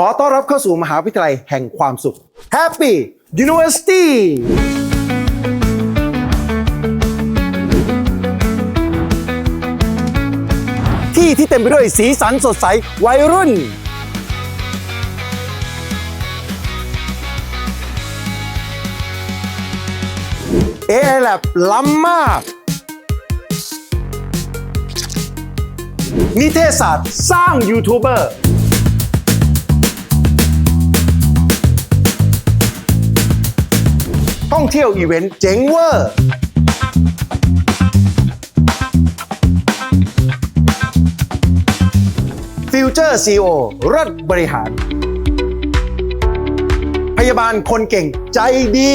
ขอต้อนรับเข้าสู่มหาวิทยาลัยแห่งความสุข Happy University ที่ที่เต็มไปด้วยสีสันสดใสวัยรุ่น AI Lab ล้ำมาก นิเทศศาสตร์สร้างยูทูบเบอร์ ท่องเที่ยวอีเวนต์เจ๋งเวอร์ฟิวเจอร์ซีโอรัฐบริหาร พยาบาลคนเก่งใจดี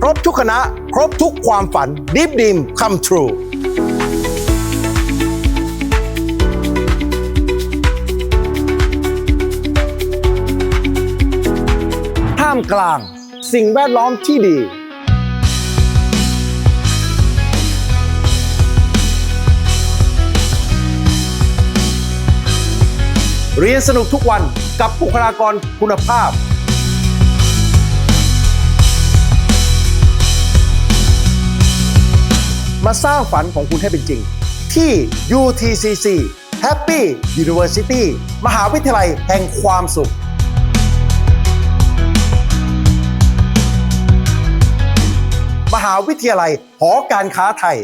ครบทุกคณะ ครบทุกความฝันดิฟดีมคัมทรูามกลาง สิ่งแวดล้อมที่ดี เรียนสนุกทุกวันกับบุคลากรคุณภาพ มาสร้างฝันของคุณให้เป็นจริง ที่ UTCC Happy University มหาวิทยาลัยแห่งความสุข หาวิทยาลัยหอการค้าไทย